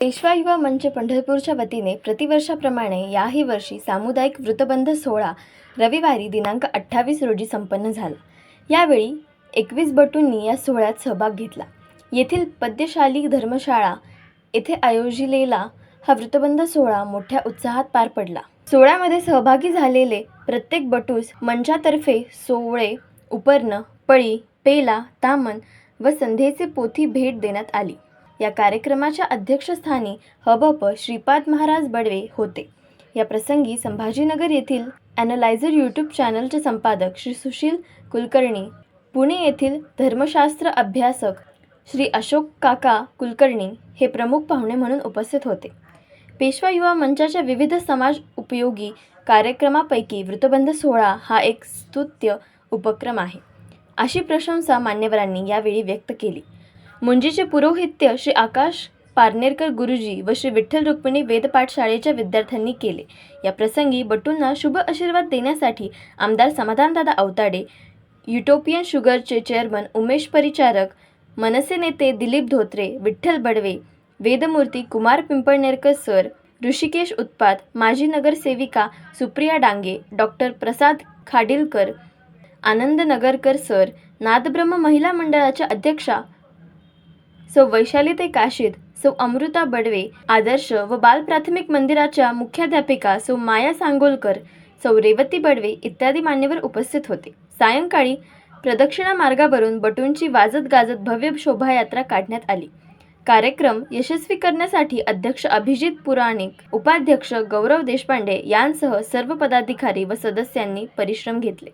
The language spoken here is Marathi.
पेशवा युवा मंच पंढरपूरच्या वतीने प्रतिवर्षाप्रमाणे याही वर्षी सामुदायिक वृतबंध सोहळा रविवारी दिनांक अठ्ठावीस रोजी संपन्न झाला. यावेळी एकवीस बटूंनी या सोहळ्यात सहभाग घेतला. येथील पद्यशाली धर्मशाळा येथे आयोजिलेला हा वृतबंध सोहळा मोठ्या उत्साहात पार पडला. सोहळ्यामध्ये सहभागी झालेले प्रत्येक बटूस मंचातर्फे सोवळे उपर्ण पळी पेला तामन व संध्येचे पोथी भेट देण्यात आली. या कार्यक्रमाच्या अध्यक्षस्थानी हबप श्रीपाद महाराज बडवे होते. या प्रसंगी संभाजीनगर येथील ॲनलायझर यूट्यूब चॅनलचे संपादक श्री सुशील कुलकर्णी पुणे येथील धर्मशास्त्र अभ्यासक श्री अशोक काका कुलकर्णी हे प्रमुख पाहुणे म्हणून उपस्थित होते. पेशवा युवा मंचाच्या विविध समाज उपयोगी कार्यक्रमापैकी वृतबंध सोहळा हा एक स्तुत्य उपक्रम आहे. अशी प्रशंसा मान्यवरांनी यावेळी व्यक्त केली. मुंजीचे पुरोहित्य श्री आकाश पारनेरकर गुरुजी व श्री विठ्ठल रुक्मिणी वेदपाठ शाळेच्या विद्यार्थ्यांनी केले. या प्रसंगी बटूंना शुभ आशीर्वाद देण्यासाठी आमदार समाधानदादा अवताडे युटोपियन शुगरचे चेअरमन उमेश परिचारक मनसे नेते दिलीप धोत्रे विठ्ठल बडवे वेदमूर्ती कुमार पिंपळनेरकर सर ऋषिकेश उत्पात माजी नगरसेविका सुप्रिया डांगे डॉक्टर प्रसाद खाडिलकर आनंद नगरकर सर नादब्रह्म महिला मंडळाच्या अध्यक्षा सौ वैशालीते काशीद सौ अमृता बडवे आदर्श व बाल प्राथमिक मंदिराच्या मुख्याध्यापिका सौ माया सांगोलकर सौ रेवती बडवे इत्यादी मान्यवर उपस्थित होते. सायंकाळी प्रदक्षिणा मार्गावरून बटूंची वाजत गाजत भव्य शोभायात्रा काढण्यात आली. कार्यक्रम यशस्वी करण्यासाठी अध्यक्ष अभिजित पुराणिक उपाध्यक्ष गौरव देशपांडे यांसह सर्व पदाधिकारी व सदस्यांनी परिश्रम घेतले.